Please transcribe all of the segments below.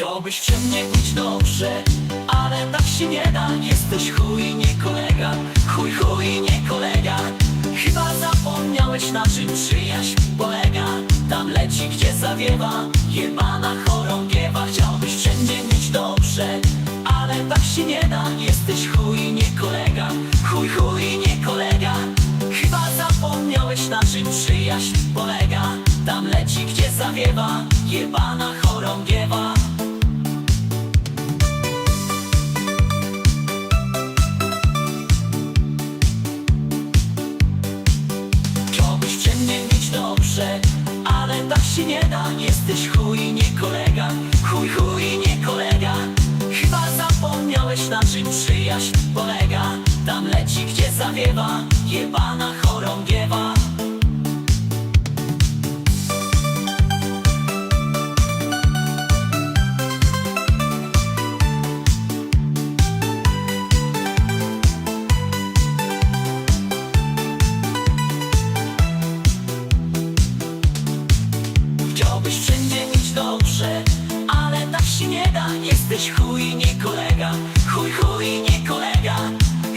Chciałbyś przy mnie być dobrze, ale tak się nie da. Jesteś chuj, nie kolega, chuj, chuj, nie kolega. Chyba zapomniałeś na czym przyjaźń polega. Tam leci, gdzie zawiewa, jebana chorągiewa Chciałbyś wszędzie mieć dobrze, ale tak się nie da. Jesteś chuj, nie kolega, chuj, chuj, nie kolega. Chyba zapomniałeś na czym przyjaźń polega. Tam leci, gdzie zawiewa, jebana chorągiewa się nie da. Jesteś chuj, nie kolega, chuj, chuj, nie kolega. Chyba zapomniałeś na czym przyjaźń polega. Tam leci, gdzie zawiewa, jebana chorągiewa Jesteś chuj nie kolega, chuj chuj nie kolega.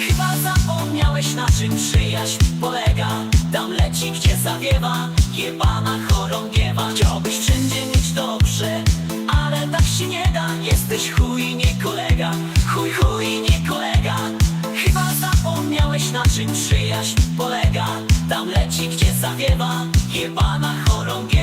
Chyba zapomniałeś na czym przyjaźń polega. Tam leci gdzie zawiewa, jebana chorągiewa Chciałbyś wszędzie mieć dobrze, ale tak się nie da. Jesteś chuj nie kolega, chuj chuj nie kolega. Chyba zapomniałeś na czym przyjaźń polega. Tam leci gdzie zawiewa, jebana chorągiewa